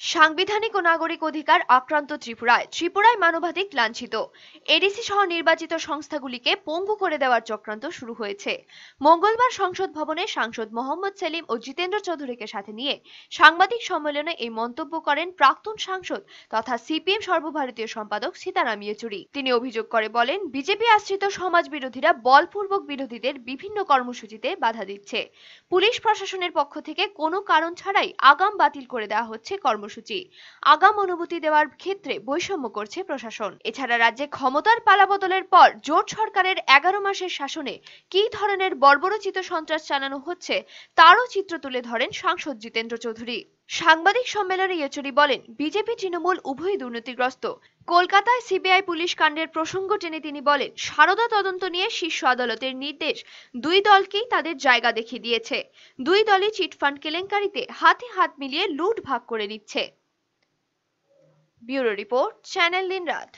সাংবিধানিক ও নাগরিক অধিকার আক্রান্ত ত্রিপুরায়। ত্রিপুরায় মানবাধিক লাঞ্ছিত। এডিসি সহ নির্বাচিত সংস্থাগুলিকে পঙ্গু করে দেওয়ার চক্রান্ত শুরু হয়েছে। মঙ্গলবার সংসদ ভবনে সাংসদ মোহাম্মদ সেলিম ও জিতেন্দ্র চৌধুরীকে সাথে নিয়ে সাংবাদিক সম্মেলনে এই মন্তব্য করেন প্রাক্তন সাংসদ তথা সিপিএম সর্বভারতীয় সম্পাদক সীতারাম ইয়েচুরি। তিনি অভিযোগ করে বলেন, বিজেপি আশ্রিত সমাজ বিরোধীরা বলপূর্বক বিরোধীদের বিভিন্ন কর্মসূচিতে বাধা দিচ্ছে। পুলিশ প্রশাসনের পক্ষ থেকে কোনো কারণ ছাড়াই আগাম বাতিল করে দেওয়া হচ্ছে কর্মসূচি। আগাম অনুমতি দেওয়ার ক্ষেত্রে বৈষম্য করছে প্রশাসন। এছাড়া রাজ্যে ক্ষমতার পালাবদলের পর জোট সরকারের এগারো মাসের শাসনে কি ধরনের বর্বরচিত সন্ত্রাস চালানো হচ্ছে, তারও চিত্র তুলে ধরেন সাংসদ জিতেন্দ্র চৌধুরী। সাংবাদিক সম্মেলনে ইয়েচুরি বলেন, বিজেপি, তৃণমূল উভয় দুর্নীতিগ্রস্ত। কলকাতায় সিবিআই পুলিশ কাণ্ডের প্রসঙ্গ টেনে তিনি বলেন, সারদা তদন্ত নিয়ে শীর্ষ আদালতের নির্দেশ। দুই দলকেই তাদের জায়গা দেখিয়ে দিয়েছে। দুই দলই চিটফান্ড কেলেঙ্কারিতে হাতে হাত মিলিয়ে লুট ভাগ করে নিচ্ছে। ব্যুরো রিপোর্ট, চ্যানেল দিন রাত